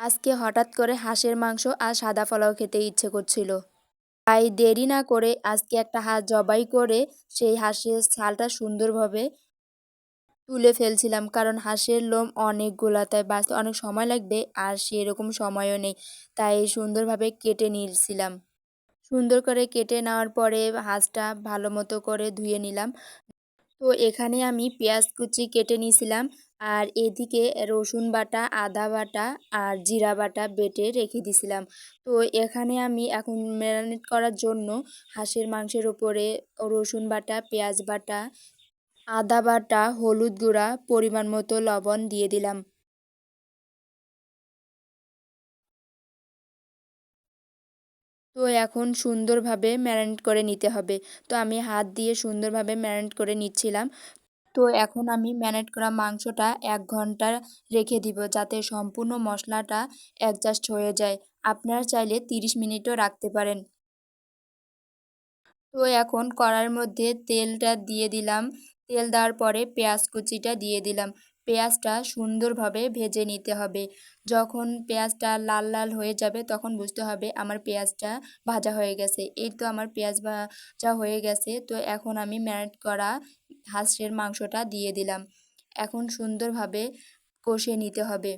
আজকে হঠাৎ করে হাঁসের মাংস আর সাদা পোলাও খেতে ইচ্ছে করছিল। তাই দেরি না করে আজকে একটা হাঁস জবাই করে সেই হাঁসের ছালটা সুন্দরভাবে তুলে ফেলছিলাম, কারণ হাঁসের লোম অনেকগুলা, তাই বাঁচতে অনেক সময় লাগবে আর সেরকম সময়ও নেই, তাই সুন্দরভাবে কেটে নিয়েছিলাম। সুন্দর করে কেটে নেওয়ার পরে হাঁসটা ভালো মতো করে ধুয়ে নিলাম। তো এখানে আমি পেঁয়াজ কুচি কেটে নিয়েছিলাম আর এদিকে রসুন বাটা, আদা বাটা আর জিরা বাটা বেটে রেখে দিছিলাম তো এখানে আমি এখন ম্যারিনেট করার জন্য হাঁসের মাংসের ওপরে রসুন বাটা, পেঁয়াজ বাটা, আদা বাটা, হলুদ গুঁড়া, পরিমাণ মতো লবণ দিয়ে দিলাম। তো এখন সুন্দরভাবে ম্যারিনেট করে নিতে হবে। তো আমি হাত দিয়ে সুন্দরভাবে ম্যারিনেট করে নিচ্ছিলাম। তো এখন আমি ম্যারিনেট করা মাংসটা এক ঘণ্টা রেখে দিব যাতে সম্পূর্ণ মশলাটা অ্যাডজাস্ট হয়ে যায়। আপনারা চাইলে তিরিশ মিনিটও রাখতে পারেন। তো এখন কড়ার মধ্যে তেলটা দিয়ে দিলাম। তেল দেওয়ার পরে পেঁয়াজ কুচিটা দিয়ে দিলাম। পেঁয়াজটা সুন্দরভাবে ভেজে নিতে হবে। যখন পেঁয়াজটা লাল লাল হয়ে যাবে তখন বুঝতে হবে আমার পেঁয়াজটা ভাজা হয়ে গেছে। এই তো আমার পেঁয়াজ ভাজা হয়ে গেছে। তো এখন আমি ম্যারিনেট করা হাঁসের মাংসটা দিয়ে দিলাম। এখন সুন্দরভাবে কষে নিতে হবে।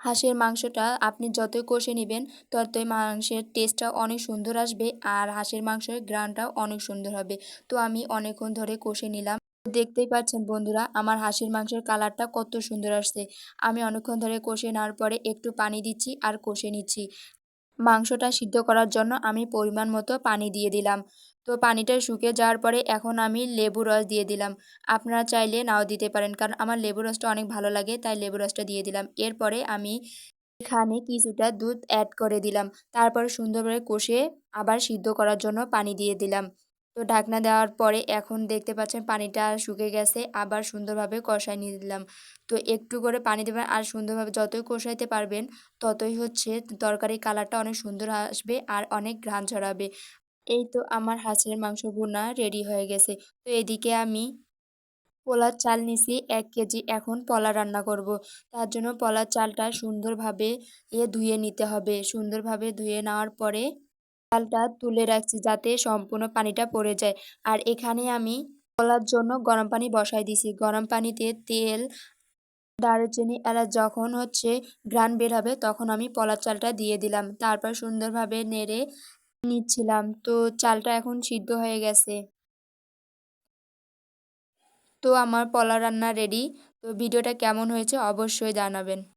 হাঁসের মাংসটা আপনি যতই কষে নেবেন ততই মাংসের টেস্টটা অনেক সুন্দর আসবে আর হাঁসের মাংসের গ্রানটাও অনেক সুন্দর হবে। তো আমি অনেকক্ষণ ধরে কষে নিলাম। দেখতেই পাচ্ছেন বন্ধুরা, আমার হাঁসের মাংসের কালারটা কত সুন্দর আসছে। আমি অনেকক্ষণ ধরে কষে নেওয়ার পরে একটু পানি দিচ্ছি আর কষে নিচ্ছি। মাংসটা সিদ্ধ করার জন্য আমি পরিমাণ মতো পানি দিয়ে দিলাম। তো পানিটা শুকিয়ে যাওয়ার পরে এখন আমি লেবু রস দিয়ে দিলাম। আপনারা চাইলে নাও দিতে পারেন, কারণ আমার লেবু রসটা অনেক ভালো লাগে, তাই লেবু রসটা দিয়ে দিলাম। এরপরে আমি এখানে কিছুটা দুধ অ্যাড করে দিলাম। তারপর সুন্দরভাবে কষে আবার সিদ্ধ করার জন্য পানি দিয়ে দিলাম। তো ঢাকনা দেওয়ার পরে এখন দেখতে পাচ্ছেন পানিটা শুকে গেছে, আবার সুন্দরভাবে কষাই নিয়ে দিলাম তো একটু করে পানি দেবেন আর সুন্দরভাবে যতই কষাইতে পারবেন ততই হচ্ছে তরকারি কালারটা অনেক সুন্দর আসবে আর অনেক ঘ্রাণ ছড়াবে। এই তো আমার হাঁসের মাংস ভুনা রেডি হয়ে গেছে। তো এদিকে আমি পোলার চাল নিছি, এক কেজি এখন পলা রান্না করব। তার জন্য পলার চালটা সুন্দরভাবে এ ধুয়ে নিতে হবে। সুন্দরভাবে ধুয়ে নেওয়ার পরে চালটা তুলে রাখছি যাতে সম্পূর্ণ পানিটা পড়ে যায়। আর এখানে আমি পলার জন্য গরম পানি বসাই দিছি। গরম পানিতে তেল, দারুচিনি এরা যখন হচ্ছে গ্রান বের হবে তখন আমি পলার চালটা দিয়ে দিলাম। তারপর সুন্দরভাবে নেড়ে নিচ্ছিলাম। তো চালটা এখন সিদ্ধ হয়ে গেছে। তো আমার পলা রান্না রেডি তো ভিডিওটা কেমন হয়েছে অবশ্যই জানাবেন।